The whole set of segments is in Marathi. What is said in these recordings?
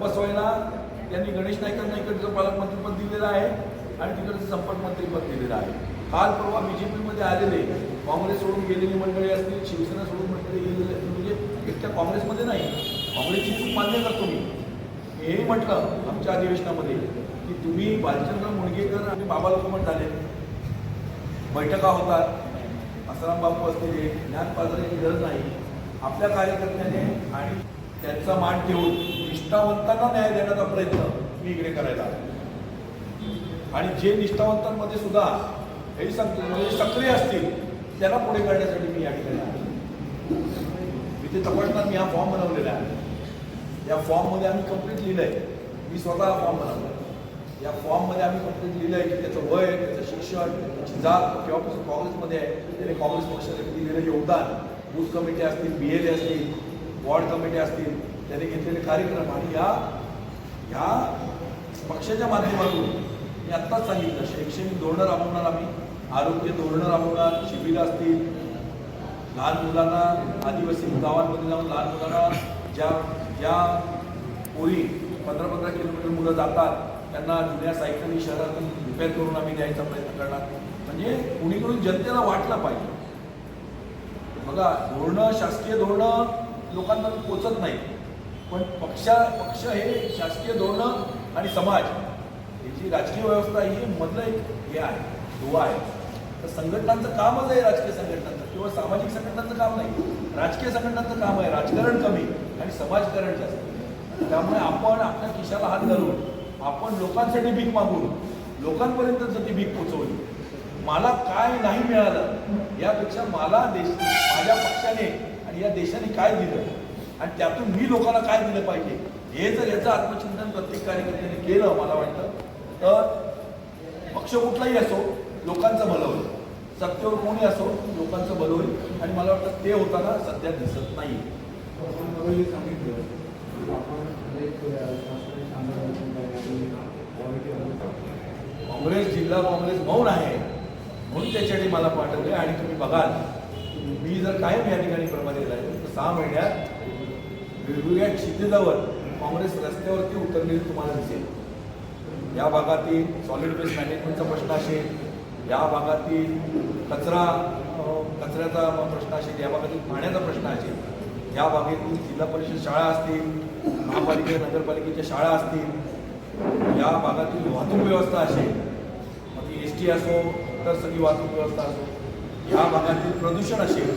बसवायला त्यांनी गणेश नाईकांना इकडचं पालकमंत्रीपद दिलेलं आहे आणि तिकडचं संपर्क मंत्रीपद दिलेलं आहे. काल परवा बीजेपीमध्ये आलेले काँग्रेस सोडून गेलेली मंडळी असतील शिवसेना सोडून मंडळी गेलेले असतील म्हणजे एकट्या काँग्रेसमध्ये नाही. काँग्रेसची चूक मान्य करतो मी. हे म्हटलं आमच्या अधिवेशनामध्ये की तुम्ही भालचंद्र मुणगेकर आणि बाबा लोकमत झाले. बैठका होतात. आसाराम बापू असलेले ज्ञान पाजण्याची गरज नाही. आपल्या कार्यकर्त्याने आणि त्यांचा मान ठेवून निष्ठावंतांना न्याय देण्याचा प्रयत्न मी इकडे करायला आणि जे निष्ठावंतांमध्ये सुद्धा हे सांगतो म्हणजे सक्रिय असतील त्यांना पुढे काढण्यासाठी मी या ठिकाणी आहे मी ते तपासणार मी हा फॉर्म बनवलेला आहे. या फॉर्ममध्ये आम्ही कंप्लीट लिहिलं आहे मी स्वतः फॉर्म बनवला या फॉर्ममध्ये आम्ही कंप्लीट लिहिलं आहे की त्याचं वय त्याचं शिक्षण त्याची जात किंवा काँग्रेसमध्ये आहे. त्याने काँग्रेस पक्षाने दिलेलं योगदान. बूथ कमिटी असतील बी एल ए असतील वॉर्ड कमिटी असतील त्यांनी घेतलेले कार्यक्रम आणि या या पक्षाच्या माध्यमातून मी आत्ताच सांगितलं शैक्षणिक धोरणं राबवणार आम्ही आरोग्य धोरणं राबवणार शिबिरं असतील. लहान मुलांना आदिवासी गावांमध्ये जाऊन लहान मुलांना ज्या ज्या ओळी पंधरा पंधरा किलोमीटर मुलं जातात त्यांना जुन्या सायकली शहरातून रिपेअर करून आम्ही द्यायचा प्रयत्न करणार. म्हणजे कुणीकडून जनतेला वाटलं पाहिजे. बघा धोरणं शासकीय धोरणं लोकांपर्यंत पोचत नाही. पण पक्षा पक्ष हे शासकीय धोरणं आणि समाज याची राजकीय व्यवस्था ही मधलं एक हे आहे दुवा आहे. तर संघटनांचं कामच आहे राजकीय संघटनांचं किंवा सामाजिक संघटनांचं काम नाही. राजकीय संघटनांचं काम आहे राजकारण कमी आणि समाजकारण जास्त. त्यामुळे आपण आपल्या खिशाला हात घालून आपण लोकांसाठी भीक मागून लोकांपर्यंत जर ती भीक पोचवली मला काय नाही मिळालं यापेक्षा मला देश माझ्या पक्षाने आणि या देशाने काय दिलं? आणि त्यातून मी लोकांना काय दिलं पाहिजे? हे जर याचं आत्मचिंतन प्रत्येक कार्यकर्त्याने केलं मला वाटतं तर पक्ष कुठलाही असो लोकांचं भलं होईल. सत्तेवर कोणी असो लोकांचं भलं होईल. आणि मला वाटतं ते होताना सध्या दिसत नाही सांगितलं काँग्रेस जिल्हा काँग्रेस मौन आहे. म्हणून त्याच्यासाठी मला पाठवले आणि तुम्ही बघाल मी जर कायम या ठिकाणी प्रमाणे राहिलो तर सहा महिन्यात वेगवेगळ्या क्षितिजावर काँग्रेस रस्त्यावरती उतरलेली तुम्हाला दिसेल. या भागातील सॉलिड वेस्ट मॅनेजमेंटचा प्रश्न असेल या भागातील कचरा कचऱ्याचा प्रश्न असेल या भागातील पाण्याचा प्रश्न असेल या भागातील जिल्हा परिषद शाळा असतील महापालिके नगरपालिकेच्या शाळा असतील या भागातील वाहतूक व्यवस्था असेल मग ती एस टी असो तर सगळी वाहतूक व्यवस्था असो या भागातील प्रदूषण असेल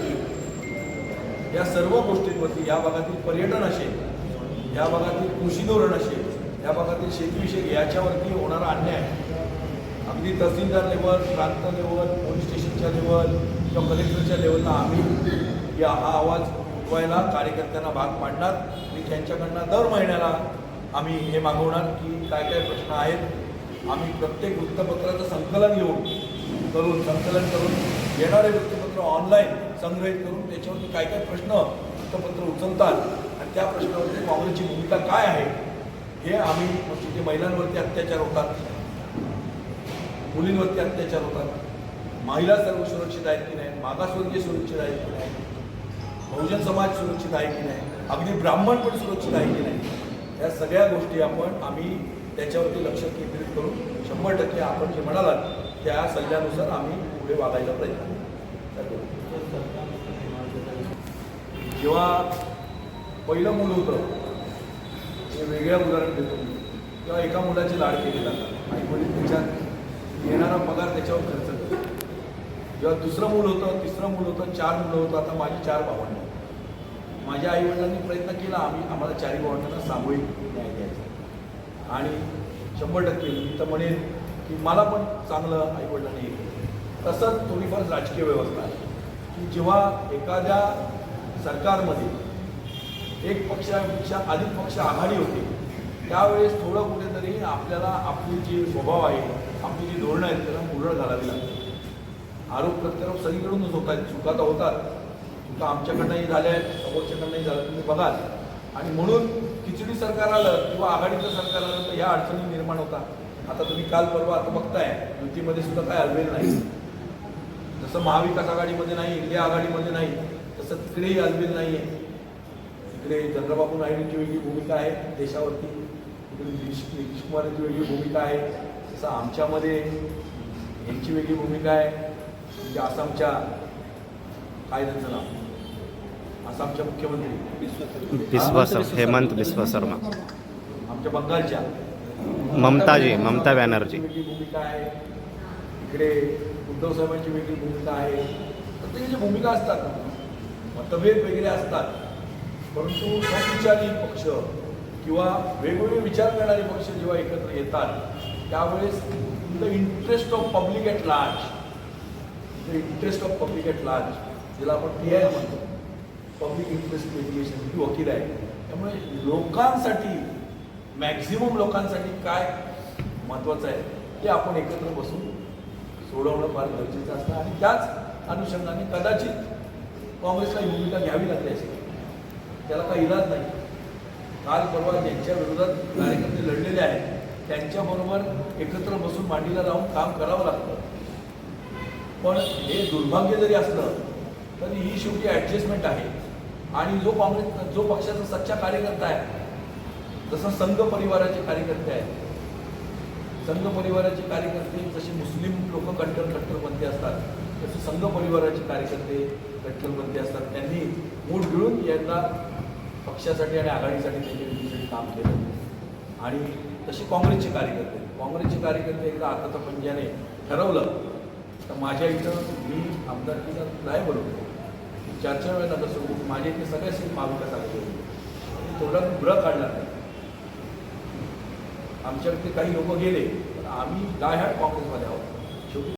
या सर्व गोष्टींवरती या भागातील पर्यटन असेल या भागातील कृषी धोरण असेल या भागातील शेतीविषयक याच्यावरती होणारा अन्याय. अगदी तहसीलदार लेवल प्रांत लेवल पोलीस स्टेशनच्या लेवल किंवा कलेक्टरच्या लेवलला आम्ही या हा आवाज उठवायला कार्यकर्त्यांना भाग पाडणार आणि त्यांच्याकडनं दर महिन्याला आम्ही हे मागवणार की काय काय प्रश्न आहेत. आम्ही प्रत्येक वृत्तपत्राचं संकलन घेऊन करून संकलन करून येणारे वृत्तपत्र ऑनलाईन संग्रहित करून त्याच्यावरती काय काय प्रश्न वृत्तपत्र उचलतात. आणि त्या प्रश्नावरती काँग्रेसची भूमिका काय आहे? हे आम्ही म्हणजे मग तिथे महिलांवरती अत्याचार होतात मुलींवरती अत्याचार होतात महिला सर्व सुरक्षित आहेत की नाही? मागासवर्गीय सुरक्षित आहेत की नाही? बहुजन समाज सुरक्षित आहे की नाही? अगदी ब्राह्मण पण सुरक्षित आहे की नाही? या सगळ्या गोष्टी आपण आम्ही त्याच्यावरती लक्ष केंद्रित करून शंभर टक्के आपण जे म्हणालात त्या सल्ल्यानुसार आम्ही पुढे वागायचा प्रयत्न. जेव्हा पहिलं मूल होतं हे वेगळ्या उदाहरण देतो. मी तेव्हा एका मुलाची लाड केली जातात आई वडील त्याच्यात येणारा पगार त्याच्यावर खर्च करतो जेव्हा दुसरं मूल होतं तिसरं मूल होतं चार मुलं होतं आता माझी चार भावंड माझ्या आईवडिलांनी प्रयत्न केला आम्ही आम्हाला चारही भावंडांना सामूहिक न्याय द्यायचा आणि शंभर टक्के मी तर म्हणेन की मला पण चांगलं आईवडिलांनी हे तसंच थोडीफार राजकीय व्यवस्था. आहे की जेव्हा एखाद्या सरकारमध्ये एक पक्षापेक्षा अधिक पक्ष आघाडी होते त्यावेळेस थोडं कुठेतरी आपल्याला आपली जी स्वभाव आहे आपली जी धोरणं आहेत त्याला मुरळ घालावी लागते आरोप प्रत्यारोप सगळीकडूनच होत आहेत चुका तर होतात. चुका आमच्याकडनंही झाल्या आहेत समोरच्याकडनंही झाल्या तुम्ही बघाल. आणि म्हणून खिचडी सरकार आलं किंवा आघाडीचं सरकार आलं तर ह्या अडचणी निर्माण होतात. आता तुम्ही काल परवा आता बघताय युतीमध्ये सुद्धा काय हलवेल नाही. जसं महाविकास आघाडीमध्ये नाही इंडिया आघाडीमध्ये नाही तसं तिकडेही हलवेल नाही आहे इकडे चंद्रबाबू नायडूंची वेगळी भूमिका आहे देशावरती. इकडे नितीश नितीश कुमार यांची वेगळी भूमिका आहे. तसं आमच्यामध्ये यांची वेगळी भूमिका आहे. म्हणजे आसामच्या काय त्यांचं नाव. आसामच्या मुख्यमंत्री. बिस्वा सर हेमंत बिस्वा शर्मा. आमच्या बंगालच्या. ममताजी ममता बॅनर्जी. वेगळी भूमिका आहे. इकडे उद्धव साहेबांची वेगळी भूमिका आहे. प्रत्येकाची भूमिका असतात मतभेद वगैरे असतात. परंतु समविचारी पक्ष किंवा वेगवेगळे विचार करणारे पक्ष जेव्हा एकत्र येतात त्यावेळेस the interest of public at large the interest of public at large ज्याला आपण पी आय म्हणतो पब्लिक इंटरेस्ट लिटिगेशन ही वकील आहे. त्यामुळे लोकांसाठी मॅक्झिमम लोकांसाठी काय महत्त्वाचं आहे ते आपण एकत्र बसून सोडवणं फार गरजेचं असतं. आणि त्याच अनुषंगाने कदाचित काँग्रेसला भूमिका घ्यावी लागल्याची त्याला काही इलाज नाही. काल परवा ज्यांच्या विरोधात कार्यकर्ते लढलेले आहेत त्यांच्याबरोबर एकत्र बसून मांडीला लावून काम करावं लागतं. पण हे दुर्भाग्य जरी असलं तरी ही शेवटी ॲडजस्टमेंट आहे. आणि जो काँग्रेस जो पक्षाचा सच्चा कार्यकर्ता आहे जसं संघ परिवाराचे कार्यकर्ते आहेत संघ परिवाराचे कार्यकर्ते जसे मुस्लिम लोक कट्टर कट्टरपंथी असतात तसे संघ परिवाराचे कार्यकर्ते कट्टरपंथी असतात. त्यांनी मूळ मिळून यांना पक्षासाठी आणि आघाडीसाठी त्यांच्या काम केलं. आणि तसे काँग्रेसचे कार्यकर्ते काँग्रेसचे कार्यकर्ते एकदा आताच्या पंजाने ठरवलं तर माझ्या इथं मी आमदारकीला लायबल होतो चार चार वेळेला कसं माझ्या इथे सगळ्या सीट मागवण्यात आघाडी होती तेवढा ब्र काढला नाही. आमच्याकडे काही लोक गेले पण आम्ही डाय हॅड काँग्रेसमध्ये आहोत. शेवटी